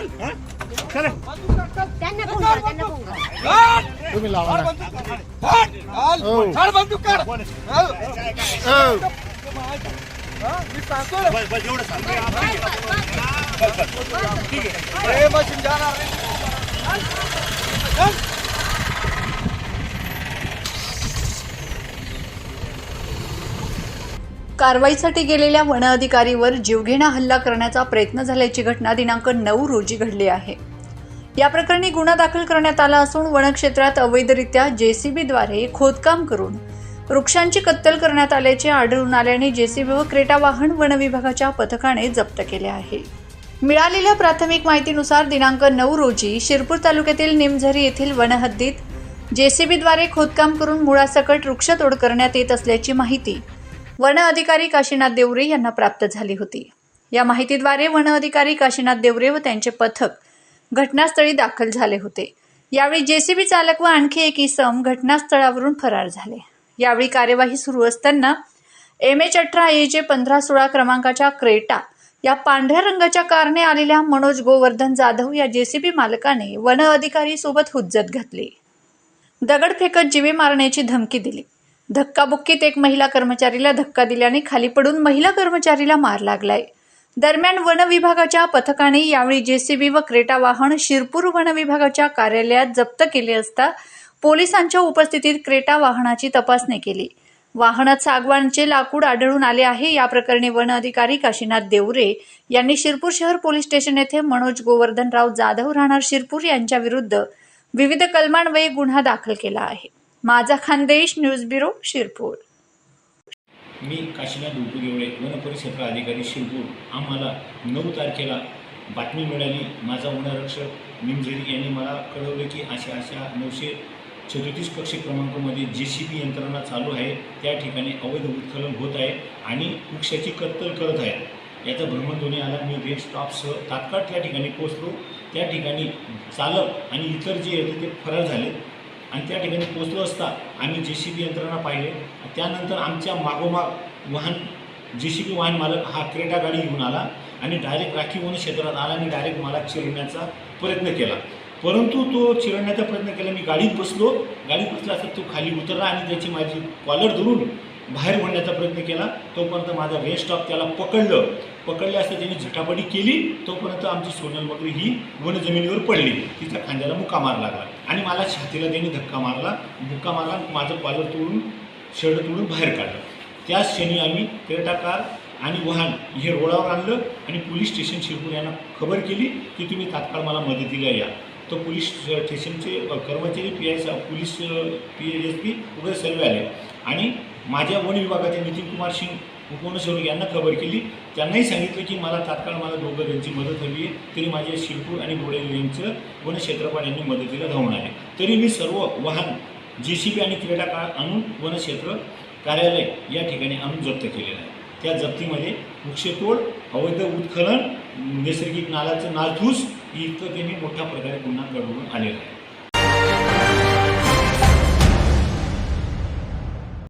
चला त्यांना फोन करा त्यांना फोन करा तुम्ही लावा ना. हो. हो. बस बस एवढं सांग. बस बस. ठीक आहे. कारवाईसाठी गेलेल्या वन अधिकारीवर जीवघेणा हल्ला करण्याचा प्रयत्न झाल्याची घटना दिनांक नऊ रोजी घडली आहे. या प्रकरणी गुन्हा दाखल करण्यात आला असून वनक्षेत्रात अवैधरित्या जेसीबीद्वारे खोदकाम करून वृक्षांची कत्तल करण्यात आल्याचे आढळून आल्याने जेसीबी व क्रेटा वाहन वन विभागाच्या पथकाने जप्त केले आहे. मिळालेल्या प्राथमिक माहितीनुसार दिनांक नऊ रोजी शिरपूर तालुक्यातील निमझरी येथील वनहद्दीत जेसीबीद्वारे खोदकाम करून मुळासकट वृक्षतोड करण्यात येत असल्याची माहिती वन अधिकारी काशीनाथ देवरे यांना प्राप्त झाली होती. या माहितीद्वारे वन अधिकारी काशीनाथ देवरे व त्यांचे पथक घटनास्थळी दाखल झाले होते. यावेळी जेसीबी चालक व आणखी एक इसम घटनास्थळावरून फरार झाले. यावेळी कार्यवाही सुरू असताना एम एच अठरा ए जे पंधरा सोळा क्रमांकाच्या क्रेटा या पांढऱ्या रंगाच्या कारने आलेल्या मनोज गोवर्धन जाधव या जेसीबी मालकाने वन अधिकारी सोबत हुज्जत घातली. दगड फेकत जीवे मारण्याची धमकी दिली. धक्काबुक्कीत एक महिला कर्मचारीला धक्का दिल्याने खाली पडून महिला कर्मचारीला मार लागलाय. दरम्यान वन विभागाच्या पथकाने यावेळी जेसीबी व क्रेटा वाहन शिरपूर वन विभागाच्या कार्यालयात जप्त केले असता पोलिसांच्या उपस्थितीत क्रेटा वाहनाची तपासणी केली. वाहनात सागवानचे लाकूड आढळून आले आहे. या प्रकरणी वन अधिकारी काशीनाथ देवरे यांनी शिरपूर शहर पोलीस स्टेशन येथे मनोज गोवर्धनराव जाधव राहणार शिरपूर यांच्या विरुद्ध विविध कलमान्वये गुन्हा दाखल केला आहे. माझा खानदेश न्यूज ब्युरो शिरपूर. मी काशीनाथ उपदेवळे वन परिक्षेत्र अधिकारी शिरपूर. आम्हाला नऊ तारखेला बातमी मिळाली. माझा वनरक्षक निमझरी यांनी मला कळवलं की अशा अशा नऊशे सदोतीस कक्ष क्रमांकामध्ये जे सी बी यंत्रणा चालू आहे. त्या ठिकाणी अवैध उत्खनन होत आहे आणि वृक्षाची कत्तल करत आहे. याचा भ्रमणध्वनी आला. मी रेड स्टॉपसह तात्काळ त्या ठिकाणी पोचलो त्या ठिकाणी चालक आणि इतर जे होते ते फरार झाले. आणि त्या ठिकाणी पोचलो असता आम्ही जे सी बी यंत्रणा पाहिले. त्यानंतर आमच्या मागोमाग वाहन जे सी बी वाहन मालक हा क्रेटा गाडी घेऊन आला आणि डायरेक्ट राखीव क्षेत्रात आला आणि डायरेक्ट मला चिरण्याचा प्रयत्न केला. परंतु तो चिरडण्याचा प्रयत्न केला. मी गाडीत बसलो. गाडीत बसला असता तो खाली उतरला आणि त्याची माझी कॉलर धरून बाहेर ओढण्याचा प्रयत्न केला. तोपर्यंत माझा रेस्ट स्टॉप त्याला पकडलं. पकडले असता त्यांनी झटापटी केली. तोपर्यंत आमची सोनल वगैरे ही वन जमिनीवर पडली. तिच्या खांद्याला मुक्का मार लागला आणि मला छातीला त्यांनी धक्का मारला. मुक्का मारला माझं कॉलर तोडून शर्ट तोडून बाहेर काढलं. त्याच क्षणी आम्ही क्रेटा कार आणि वाहन हे रोडावर आणलं आणि पोलीस स्टेशन शिरपूर यांना खबर केली की तुम्ही तात्काळ मला मदतीला या. तो पोलीस स्टेशनचे कर्मचारी P S police P S P वगैरे सर्व आले. आणि माझ्या वन विभागाचे नितीन कुमार सिंग उपवनसर्व यांना खबर केली. त्यांनाही सांगितलं की मला तात्काळ मला दोघं त्यांची मदत हवी आहे. तरी माझे शिरपूर आणि बोडे यांचं वन क्षेत्रपाल यांनी मदतीला धावून आले. तरी मी सर्व वाहन जे सी बी आणि क्रीडा काळ आणून वनक्षेत्र कार्यालय या ठिकाणी आणून जप्त केलेलं आहे. त्या जप्तीमध्ये वृक्षतोड अवैध उत्खनन नैसर्गिक नालाचं नाथूस इतकं त्यांनी मोठ्या प्रकारे गुन्हा घडवून आलेला आहे.